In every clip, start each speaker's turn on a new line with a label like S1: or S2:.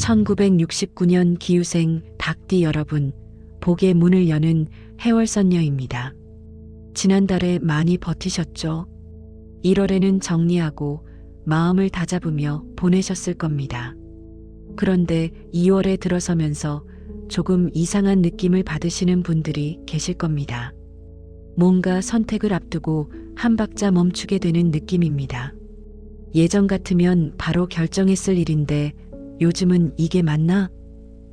S1: 1969년 기후생 닭띠 여러분, 복의 문을 여는 해월선녀입니다. 지난달에 많이 버티셨죠? 1월에는 정리하고 마음을 다잡으며 보내셨을 겁니다. 그런데 2월에 들어서면서 조금 이상한 느낌을 받으시는 분들이 계실 겁니다. 뭔가 선택을 앞두고 한 박자 멈추게 되는 느낌입니다. 예전 같으면 바로 결정했을 일인데 요즘은 이게 맞나?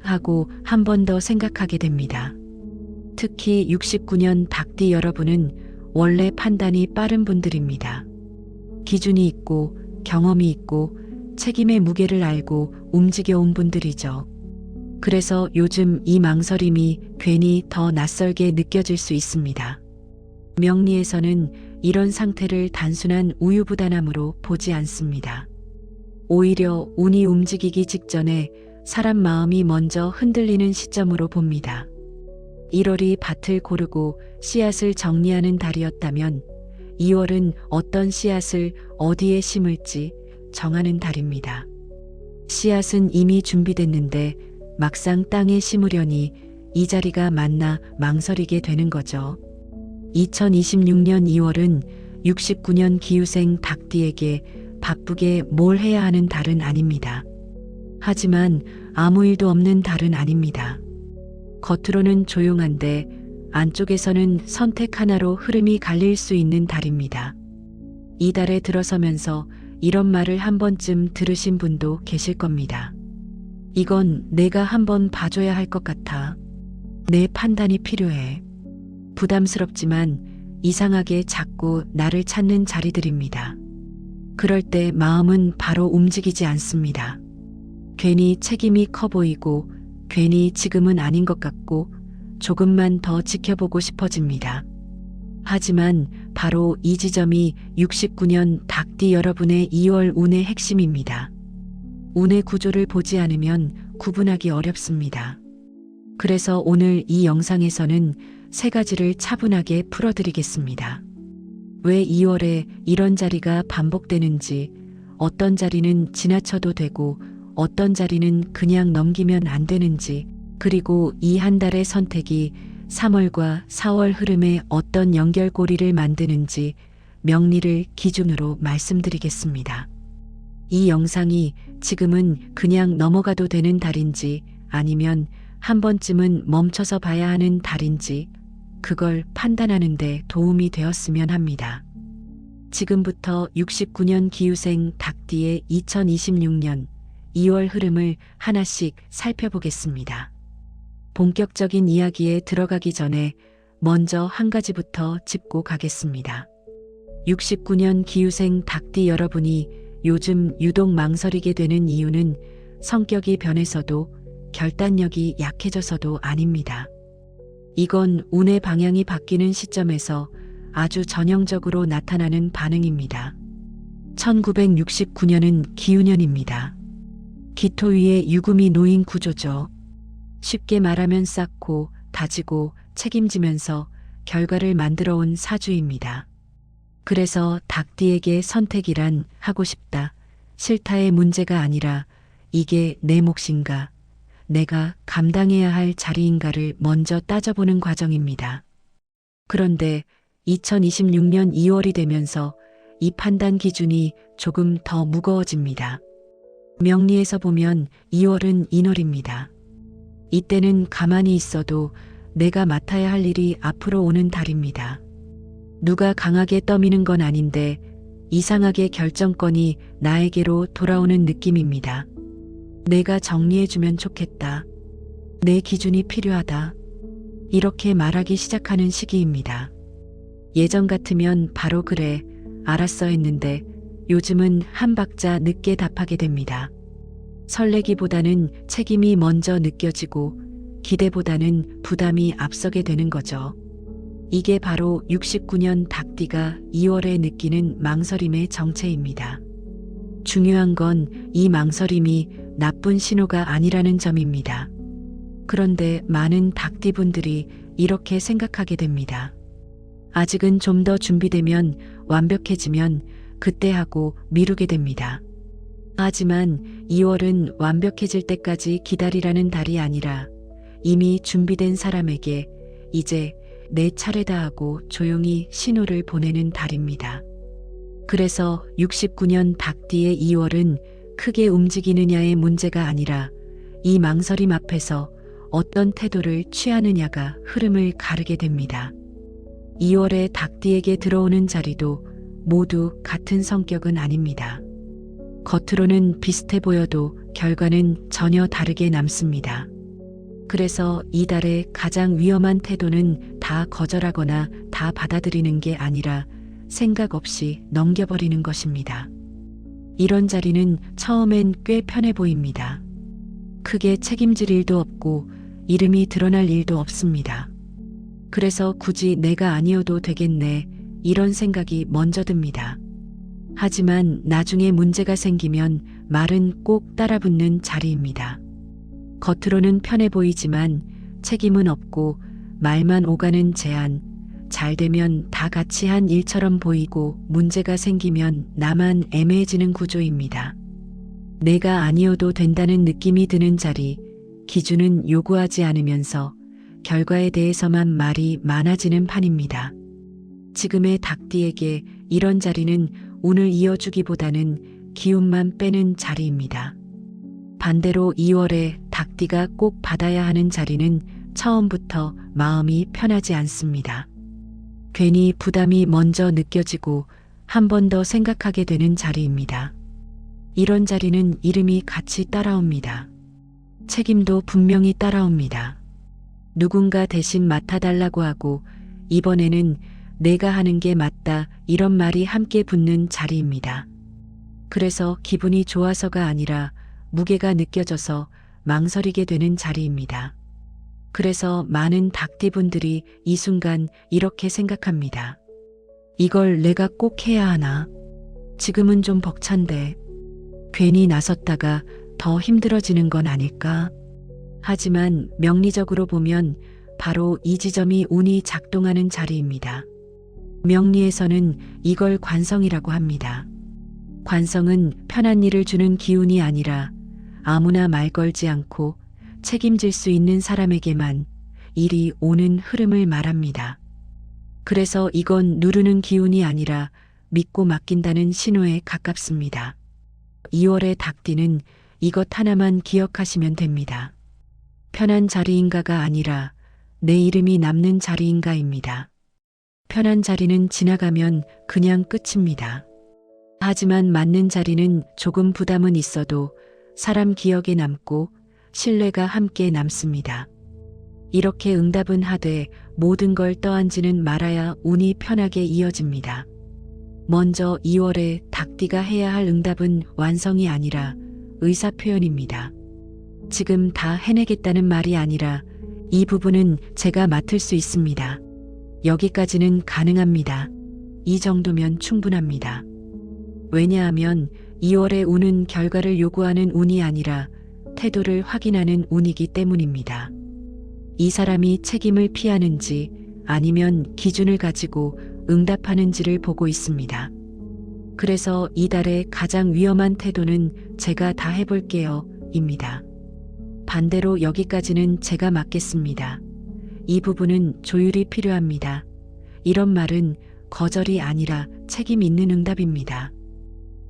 S1: 하고 한 번 더 생각하게 됩니다. 특히 69년 닭띠 여러분은 원래 판단이 빠른 분들입니다. 기준이 있고 경험이 있고 책임의 무게를 알고 움직여 온 분들이죠. 그래서 요즘 이 망설임이 괜히 더 낯설게 느껴질 수 있습니다. 명리에서는 이런 상태를 단순한 우유부단함으로 보지 않습니다. 오히려 운이 움직이기 직전에 사람 마음이 먼저 흔들리는 시점으로 봅니다. 1월이 밭을 고르고 씨앗을 정리하는 달이었다면 2월은 어떤 씨앗을 어디에 심을지 정하는 달입니다. 씨앗은 이미 준비됐는데 막상 땅에 심으려니 이 자리가 맞나 망설이게 되는 거죠. 2026년 2월은 69년 기후생 닭띠에게 바쁘게 뭘 해야 하는 달은 아닙니다. 하지만 아무 일도 없는 달은 아닙니다. 겉으로는 조용한데 안쪽에서는 선택 하나로 흐름이 갈릴 수 있는 달입니다. 이 달에 들어서면서 이런 말을 한 번쯤 들으신 분도 계실 겁니다. 이건 내가 한번 봐줘야 할 것 같아. 내 판단이 필요해. 부담스럽지만 이상하게 자꾸 나를 찾는 자리들입니다. 그럴 때 마음은 바로 움직이지 않습니다. 괜히 책임이 커 보이고 괜히 지금은 아닌 것 같고 조금만 더 지켜보고 싶어집니다. 하지만 바로 이 지점이 69년 닭띠 여러분의 2월 운의 핵심입니다. 운의 구조를 보지 않으면 구분하기 어렵습니다. 그래서 오늘 이 영상에서는 세 가지를 차분하게 풀어드리겠습니다. 왜 2월에 이런 자리가 반복되는지, 어떤 자리는 지나쳐도 되고, 어떤 자리는 그냥 넘기면 안 되는지, 그리고 이 한 달의 선택이 3월과 4월 흐름에 어떤 연결고리를 만드는지 명리를 기준으로 말씀드리겠습니다. 이 영상이 지금은 그냥 넘어가도 되는 달인지 아니면 한 번쯤은 멈춰서 봐야 하는 달인지 그걸 판단하는 데 도움이 되었으면 합니다. 지금부터 69년 기후생 닭띠의 2026년 2월 흐름을 하나씩 살펴보겠습니다. 본격적인 이야기에 들어가기 전에 먼저 한 가지부터 짚고 가겠습니다. 69년 기후생 닭띠 여러분이 요즘 유독 망설이게 되는 이유는 성격이 변해서도 결단력이 약해져서도 아닙니다. 이건 운의 방향이 바뀌는 시점에서 아주 전형적으로 나타나는 반응입니다. 1969년은 기후년입니다. 기토 위에 유금이 놓인 구조죠. 쉽게 말하면 쌓고 다지고 책임지면서 결과를 만들어 온 사주입니다. 그래서 닭띠에게 선택이란 하고 싶다, 싫다의 문제가 아니라 이게 내 몫인가, 내가 감당해야 할 자리인가를 먼저 따져보는 과정입니다. 그런데 2026년 2월이 되면서 이 판단 기준이 조금 더 무거워집니다. 명리에서 보면 2월은 인월입니다. 이때는 가만히 있어도 내가 맡아야 할 일이 앞으로 오는 달입니다. 누가 강하게 떠미는 건 아닌데 이상하게 결정권이 나에게로 돌아오는 느낌입니다. 내가 정리해주면 좋겠다. 내 기준이 필요하다. 이렇게 말하기 시작하는 시기입니다. 예전 같으면 바로 그래, 알았어 했는데 요즘은 한 박자 늦게 답하게 됩니다. 설레기보다는 책임이 먼저 느껴지고 기대보다는 부담이 앞서게 되는 거죠. 이게 바로 69년 닭띠가 2월에 느끼는 망설임의 정체입니다. 중요한 건 이 망설임이 나쁜 신호가 아니라는 점입니다. 그런데 많은 닭띠분들이 이렇게 생각하게 됩니다. 아직은 좀 더 준비되면 완벽해지면 그때 하고 미루게 됩니다. 하지만 2월은 완벽해질 때까지 기다리라는 달이 아니라 이미 준비된 사람에게 이제 내 차례다 하고 조용히 신호를 보내는 달입니다. 그래서 69년 닭띠의 2월은 크게 움직이느냐의 문제가 아니라 이 망설임 앞에서 어떤 태도를 취하느냐가 흐름을 가르게 됩니다. 2월에 닭띠에게 들어오는 자리도 모두 같은 성격은 아닙니다. 겉으로는 비슷해 보여도 결과는 전혀 다르게 남습니다. 그래서 이달의 가장 위험한 태도는 다 거절하거나 다 받아들이는 게 아니라 생각 없이 넘겨버리는 것입니다. 이런 자리는 처음엔 꽤 편해 보입니다. 크게 책임질 일도 없고 이름이 드러날 일도 없습니다. 그래서 굳이 내가 아니어도 되겠네 이런 생각이 먼저 듭니다. 하지만 나중에 문제가 생기면 말은 꼭 따라붙는 자리입니다. 겉으로는 편해 보이지만 책임은 없고 말만 오가는 제안, 잘 되면 다 같이 한 일처럼 보이고 문제가 생기면 나만 애매해지는 구조입니다. 내가 아니어도 된다는 느낌이 드는 자리, 기준은 요구하지 않으면서 결과에 대해서만 말이 많아지는 판입니다. 지금의 닭띠에게 이런 자리는 운을 이어주기보다는 기운만 빼는 자리입니다. 반대로 2월에 닭띠가 꼭 받아야 하는 자리는 처음부터 마음이 편하지 않습니다. 괜히 부담이 먼저 느껴지고 한 번 더 생각하게 되는 자리입니다. 이런 자리는 이름이 같이 따라옵니다. 책임도 분명히 따라옵니다. 누군가 대신 맡아달라고 하고 이번에는 내가 하는 게 맞다 이런 말이 함께 붙는 자리입니다. 그래서 기분이 좋아서가 아니라 무게가 느껴져서 망설이게 되는 자리입니다. 그래서 많은 닭띠분들이 이 순간 이렇게 생각합니다. 이걸 내가 꼭 해야 하나? 지금은 좀 벅찬데 괜히 나섰다가 더 힘들어지는 건 아닐까? 하지만 명리적으로 보면 바로 이 지점이 운이 작동하는 자리입니다. 명리에서는 이걸 관성이라고 합니다. 관성은 편한 일을 주는 기운이 아니라 아무나 말 걸지 않고 책임질 수 있는 사람에게만 일이 오는 흐름을 말합니다. 그래서 이건 누르는 기운이 아니라 믿고 맡긴다는 신호에 가깝습니다. 2월의 닭띠는 이것 하나만 기억하시면 됩니다. 편한 자리인가가 아니라 내 이름이 남는 자리인가입니다. 편한 자리는 지나가면 그냥 끝입니다. 하지만 맞는 자리는 조금 부담은 있어도 사람 기억에 남고 신뢰가 함께 남습니다. 이렇게 응답은 하되 모든 걸 떠안지는 말아야 운이 편하게 이어집니다. 먼저 2월에 닭띠가 해야 할 응답은 완성이 아니라 의사 표현입니다. 지금 다 해내겠다는 말이 아니라 이 부분은 제가 맡을 수 있습니다. 여기까지는 가능합니다. 이 정도면 충분합니다. 왜냐하면 2월의 운은 결과를 요구하는 운이 아니라 태도를 확인하는 운이기 때문입니다. 이 사람이 책임을 피하는지 아니면 기준을 가지고 응답하는지를 보고 있습니다. 그래서 이달의 가장 위험한 태도는 제가 다 해볼게요. 입니다. 반대로 여기까지는 제가 맡겠습니다. 이 부분은 조율이 필요합니다. 이런 말은 거절이 아니라 책임 있는 응답입니다.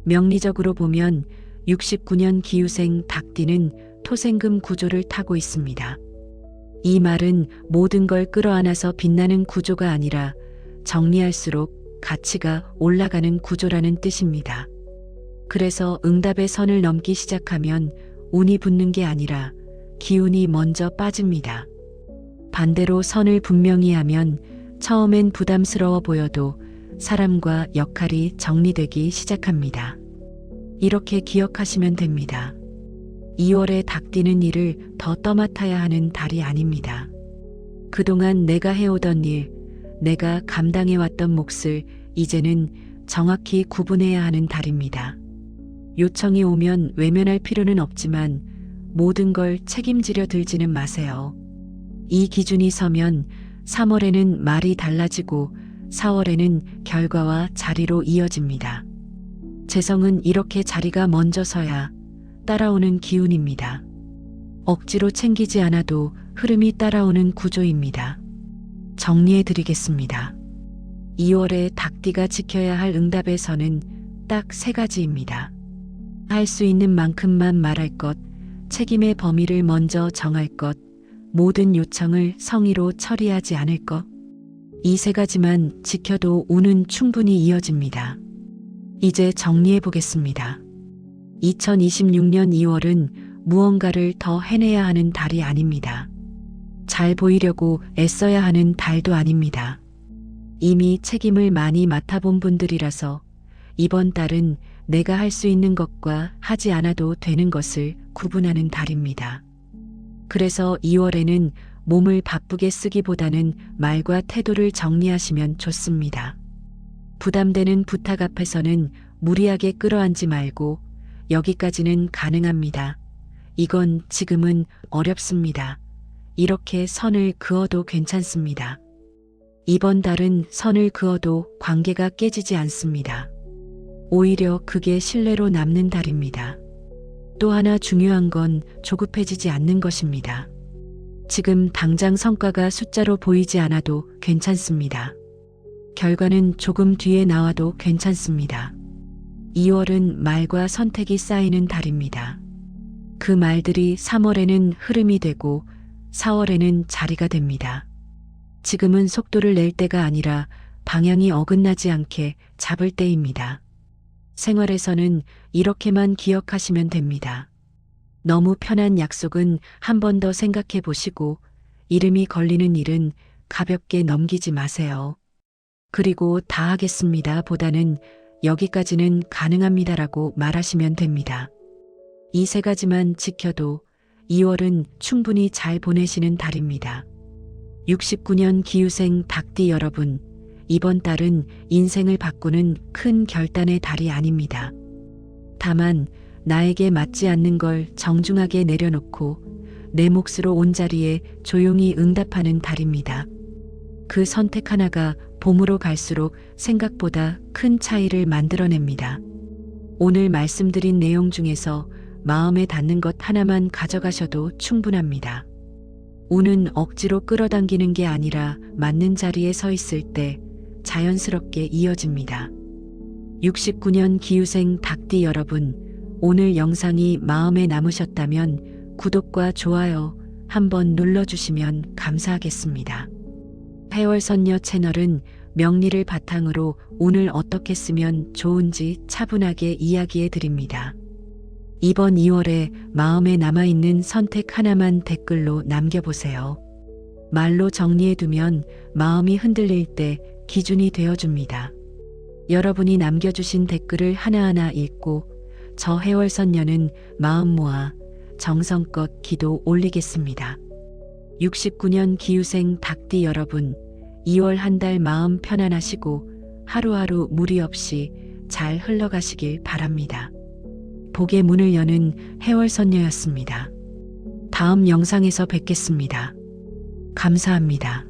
S1: 명리적으로 보면 69년 기후생 닭띠는 토생금 구조를 타고 있습니다. 이 말은 모든 걸 끌어안아서 빛나는 구조가 아니라 정리할수록 가치가 올라가는 구조라는 뜻입니다. 그래서 응답의 선을 넘기 시작하면 운이 붙는 게 아니라 기운이 먼저 빠집니다. 반대로 선을 분명히 하면 처음엔 부담스러워 보여도 사람과 역할이 정리되기 시작합니다. 이렇게 기억하시면 됩니다. 2월에 닭띠는 일을 더 떠맡아야 하는 달이 아닙니다. 그동안 내가 해오던 일, 내가 감당해왔던 몫을 이제는 정확히 구분해야 하는 달입니다. 요청이 오면 외면할 필요는 없지만 모든 걸 책임지려 들지는 마세요. 이 기준이 서면 3월에는 말이 달라지고 4월에는 결과와 자리로 이어집니다. 재성은 이렇게 자리가 먼저 서야 따라오는 기운입니다. 억지로 챙기지 않아도 흐름이 따라오는 구조입니다. 정리해 드리겠습니다. 2월에 닭띠가 지켜야 할 응답에서는 딱 세 가지입니다. 할 수 있는 만큼만 말할 것, 책임의 범위를 먼저 정할 것, 모든 요청을 성의로 처리하지 않을 것. 이 세 가지만 지켜도 운은 충분히 이어집니다. 이제 정리해 보겠습니다. 2026년 2월은 무언가를 더 해내야 하는 달이 아닙니다. 잘 보이려고 애써야 하는 달도 아닙니다. 이미 책임을 많이 맡아본 분들이라서 이번 달은 내가 할 수 있는 것과 하지 않아도 되는 것을 구분하는 달입니다. 그래서 2월에는 몸을 바쁘게 쓰기보다는 말과 태도를 정리하시면 좋습니다. 부담되는 부탁 앞에서는 무리하게 끌어안지 말고 여기까지는 가능합니다. 이건 지금은 어렵습니다. 이렇게 선을 그어도 괜찮습니다. 이번 달은 선을 그어도 관계가 깨지지 않습니다. 오히려 그게 신뢰로 남는 달입니다. 또 하나 중요한 건 조급해지지 않는 것입니다. 지금 당장 성과가 숫자로 보이지 않아도 괜찮습니다. 결과는 조금 뒤에 나와도 괜찮습니다. 2월은 말과 선택이 쌓이는 달입니다. 그 말들이 3월에는 흐름이 되고 4월에는 자리가 됩니다. 지금은 속도를 낼 때가 아니라 방향이 어긋나지 않게 잡을 때입니다. 생활에서는 이렇게만 기억하시면 됩니다. 너무 편한 약속은 한 번 더 생각해 보시고 이름이 걸리는 일은 가볍게 넘기지 마세요. 그리고 다 하겠습니다 보다는 여기까지는 가능합니다라고 말하시면 됩니다. 이 세 가지만 지켜도 2월은 충분히 잘 보내시는 달입니다. 69년 기후생 닭띠 여러분, 이번 달은 인생을 바꾸는 큰 결단의 달이 아닙니다. 다만 나에게 맞지 않는 걸 정중하게 내려놓고 내 몫으로 온 자리에 조용히 응답하는 달입니다. 그 선택 하나가 봄으로 갈수록 생각보다 큰 차이를 만들어냅니다. 오늘 말씀드린 내용 중에서 마음에 닿는 것 하나만 가져가셔도 충분합니다. 운은 억지로 끌어당기는 게 아니라 맞는 자리에 서 있을 때 자연스럽게 이어집니다. 69년 기후생 닭띠 여러분, 오늘 영상이 마음에 남으셨다면 구독과 좋아요 한번 눌러주시면 감사하겠습니다. 해월선녀 채널은 명리를 바탕으로 오늘 어떻게 쓰면 좋은지 차분하게 이야기해 드립니다. 이번 2월에 마음에 남아있는 선택 하나만 댓글로 남겨보세요. 말로 정리해두면 마음이 흔들릴 때 기준이 되어줍니다. 여러분이 남겨주신 댓글을 하나하나 읽고 저 해월선녀는 마음 모아 정성껏 기도 올리겠습니다. 69년 기후생 닭띠 여러분, 2월 한 달 마음 편안하시고 하루하루 무리 없이 잘 흘러가시길 바랍니다. 복의 문을 여는 해월선녀였습니다. 다음 영상에서 뵙겠습니다. 감사합니다.